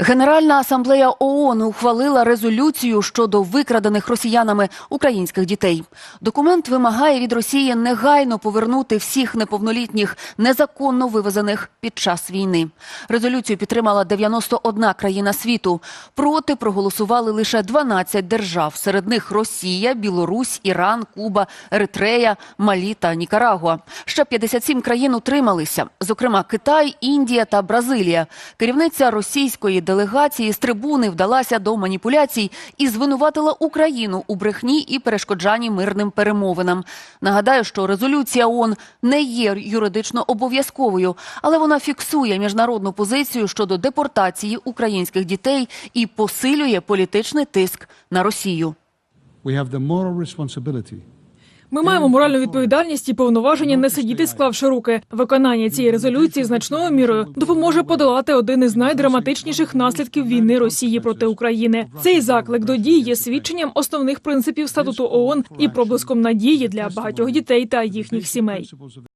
Генеральна асамблея ООН ухвалила резолюцію щодо викрадених росіянами українських дітей. Документ вимагає від Росії негайно повернути всіх неповнолітніх незаконно вивезених під час війни. Резолюцію підтримала 91 країна світу. Проти проголосували лише 12 держав. Серед них Росія, Білорусь, Іран, Куба, Еритрея, Малі та Нікарагуа. Ще 57 країн утрималися, зокрема Китай, Індія та Бразилія. Керівниця російської делегації з трибуни вдалася до маніпуляцій і звинуватила Україну у брехні і перешкоджанні мирним перемовинам. Нагадаю, що резолюція ООН не є юридично обов'язковою, але вона фіксує міжнародну позицію щодо депортації українських дітей і посилює політичний тиск на Росію. We have the moral responsibility Ми маємо моральну відповідальність і повноваження не сидіти, склавши руки. Виконання цієї резолюції значною мірою допоможе подолати один із найдраматичніших наслідків війни Росії проти України. Цей заклик до дій є свідченням основних принципів статуту ООН і проблиском надії для багатьох дітей та їхніх сімей.